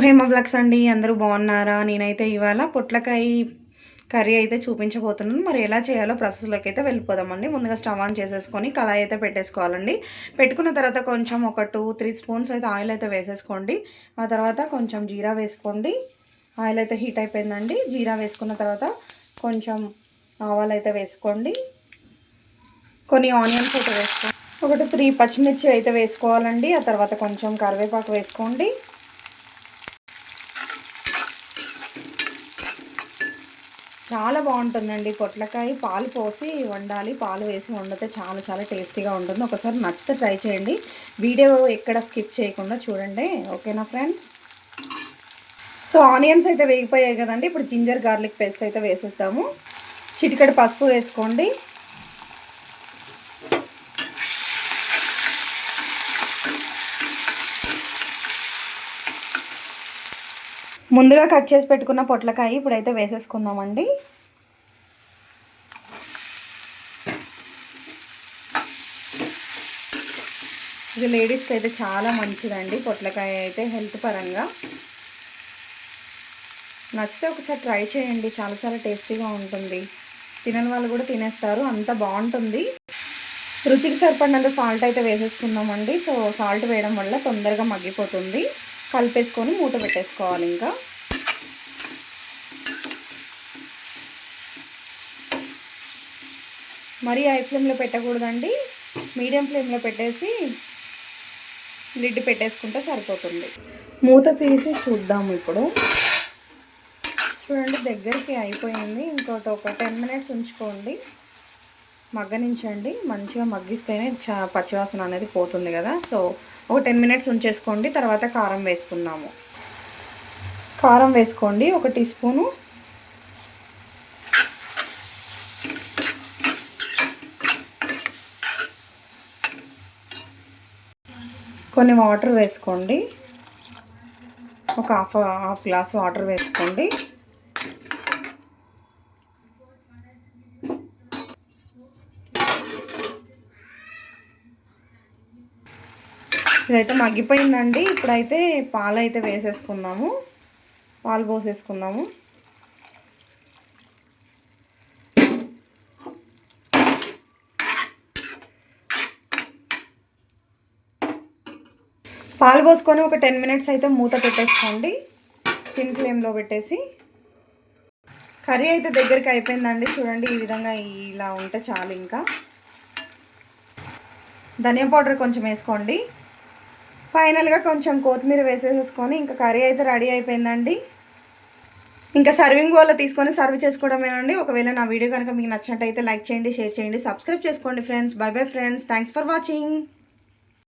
Hema blocks అండి. అందరూ బాగున్నారా? నేనైతే ఇవాళ పొట్లకాయ కర్రీ అయితే చూపించబోతున్నాను. మరి ఎలా చేయాలో ప్రాసెస్లోకి అయితే వెళ్ళిపోదామండి. ముందుగా స్టవ్ ఆన్ చేసేసుకొని కళాయి అయితే పెట్టేసుకోవాలండి. పెట్టుకున్న తర్వాత కొంచెం ఒక టూ త్రీ స్పూన్స్ అయితే ఆయిల్ అయితే వేసేసుకోండి. ఆ తర్వాత కొంచెం జీరా వేసుకోండి. ఆయిల్ అయితే హీట్ అయిపోయిందండి. జీరా వేసుకున్న తర్వాత కొంచెం ఆవాలు అయితే వేసుకోండి. కొన్ని ఆనియన్స్ అయితే వేసుకోండి. ఒకటి త్రీ పచ్చిమిర్చి అయితే వేసుకోవాలండి. ఆ తర్వాత కొంచెం కరివేపాకు వేసుకోండి. చాలా బాగుంటుందండి. పొట్లకాయ పాలు పోసి వండాలి. పాలు వేసి వండితే చాలా చాలా టేస్టీగా ఉంటుంది. ఒకసారి నచ్చితే ట్రై చేయండి. వీడియో ఎక్కడ స్కిప్ చేయకుండా చూడండి. ఓకేనా ఫ్రెండ్స్? సో ఆనియన్స్ అయితే వేగిపోయాయి కదండి. ఇప్పుడు జింజర్ గార్లిక్ పేస్ట్ అయితే వేసేస్తాము చిటికడ పసుపు వేసుకోండి. ముందుగా కట్ చేసి పెట్టుకున్న పొట్లకాయ ఇప్పుడైతే వేసేసుకుందామండి. ఇది లేడీస్కి అయితే చాలా మంచిదండి. పొట్లకాయ అయితే హెల్త్ పరంగా. నచ్చితే ఒకసారి ట్రై చేయండి. చాలా చాలా టేస్టీగా ఉంటుంది. తినని వాళ్ళు కూడా తినేస్తారు. అంత బాగుంటుంది. రుచికి సరిపడినంత సాల్ట్ అయితే వేసేసుకుందామండి. సో సాల్ట్ వేయడం వల్ల తొందరగా మగ్గిపోతుంది. కలిపేసుకొని మూత పెట్టేసుకోవాలి ఇంకా. మరీ హై ఫ్లేమ్లో పెట్టకూడదండి. మీడియం ఫ్లేమ్లో పెట్టేసి లిడ్ పెట్టేసుకుంటే సరిపోతుంది. మూత తీసి చూద్దాము ఇప్పుడు. చూడండి దగ్గరికి అయిపోయింది. ఇంకోటి ఒక టెన్ మినిట్స్ ఉంచుకోండి. మగ్గనించండి. మంచిగా మగ్గిస్తేనే చా పచ్చివాసన అనేది పోతుంది కదా. సో ఒక టెన్ మినిట్స్ ఉంచేసుకోండి. తర్వాత కారం వేసుకుందాము. కారం వేసుకోండి. ఒక టీ స్పూను. కొన్ని వాటర్ వేసుకోండి. ఒక హాఫ్ హాఫ్ గ్లాస్ వాటర్ వేసుకోండి. ఇదైతే మగ్గిపోయిందండి. ఇప్పుడైతే పాలు అయితే వేసేసుకుందాము. పాలు పోసేసుకుందాము. పాలు పోసుకొని ఒక టెన్ మినిట్స్ అయితే మూత పెట్టేసుకోండి. సిమ్ ఫ్లేమ్లో పెట్టేసి. కర్రీ అయితే దగ్గరికి అయిపోయిందండి. చూడండి ఈ విధంగా ఇలా ఉంటే చాలు ఇంకా. ధనియా పౌడర్ కొంచెం వేసుకోండి. ఫైనల్గా కొంచెం కొత్తిమీర వేసేసుకొని ఇంకా కర్రీ అయితే రెడీ అయిపోయిందండి. ఇంకా సర్వింగ్ బౌల్లో తీసుకొని సర్వ్ చేసుకోవడమేనండి. ఒకవేళ నా వీడియో కనుక మీకు నచ్చినట్టయితే లైక్ చేయండి షేర్ చేయండి సబ్స్క్రైబ్ చేసుకోండి friends. Bye bye friends. Thanks for watching.